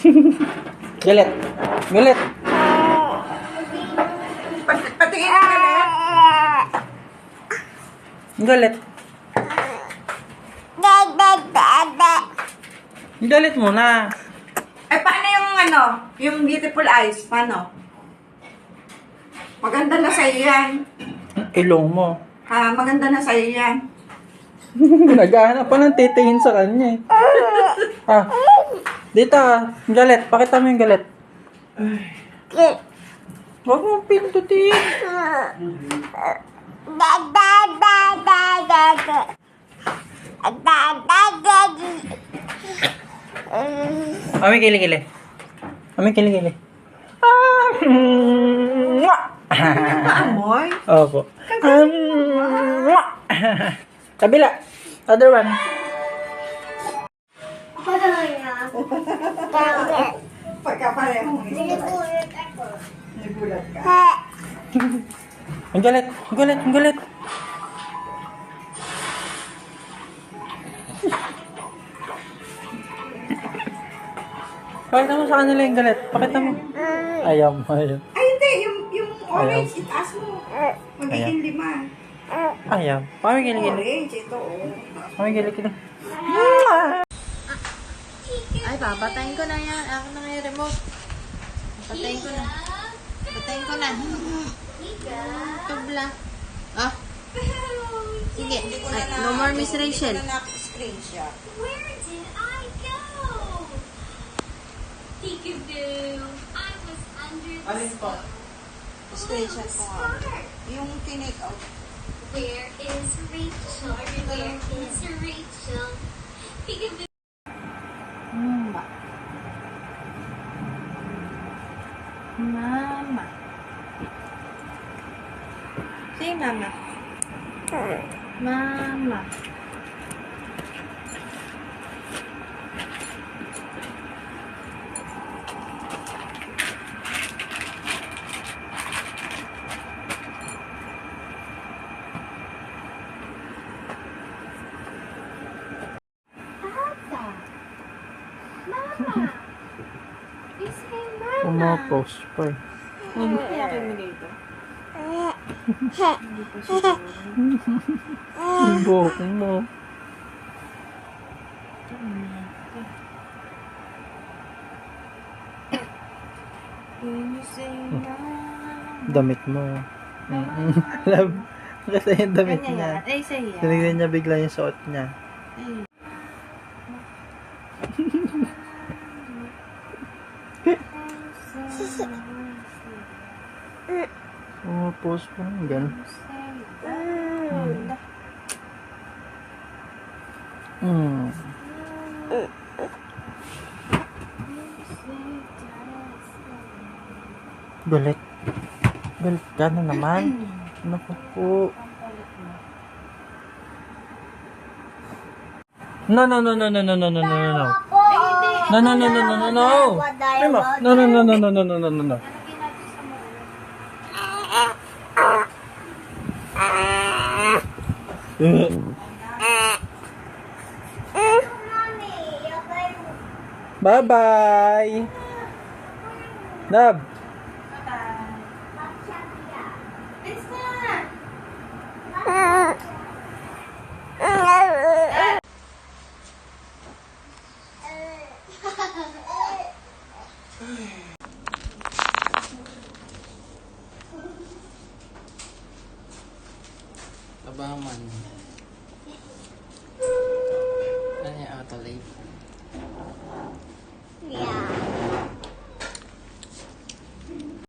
Galit. Galit. Pat- Patingin ka galit. Galit. Galit mo na. Eh, paano yung ano? Yung beautiful eyes? Paano? Maganda na sa'yo yan. Ilong mo. Ha, maganda na sa'yo yan. Naghahanap pa ng titingin sa kanya eh. ah. Dito. Galit. Pakita mo yung galit. Huwag mo pindutin. Ami kili-kili. Ami kili-kili. Ah. mwah! Paamoy? Opo. Um, mwah! Kabila. Other one. Pagkapareho mo. Nagulat ka. Ang galit. Ang galit. Ang galit. Pakita mo sa kanila yung galit. Pakita mo. Ayaw mo. Ayaw. Ay, hindi. Yung, yung orange, itaas mo. Magiging lima. Ayaw. Pami kilikili. Orange, ito. oh. Pami kilikili. Ay, papatayin ko na yan. Ako na nga yung remote. Papatayin ko na. Papatayin ko na. Tubla. Ah. Sige. Ay, no more Miss Rachel. Hindi ko na na-screenshot. Where did I go? Peekaboo, I was under the Alin po? Screenshot ko nga. Yung tinake out. Where is Rachel? Where is Rachel? Peekaboo. 妈妈。给妈妈。妈妈。Kumapos pa eh. Ano kaya kayo mo dito? Hindi pa buhok mo. Damit mo. Love. Kasi yung damit niya. Ay, sa'yo. Niya bigla yung suot niya. Ay. Pumapos pa. Ganun. Hmm. Galit. Galit ka na naman. Naku po. No, no, no, no, no, no, no, no, no, no, no. No, no, no, no, no, no, no. Emma, no, no, no, no, no, no, no, no, no, no. Bye-bye. Nab. Abaman. ว่า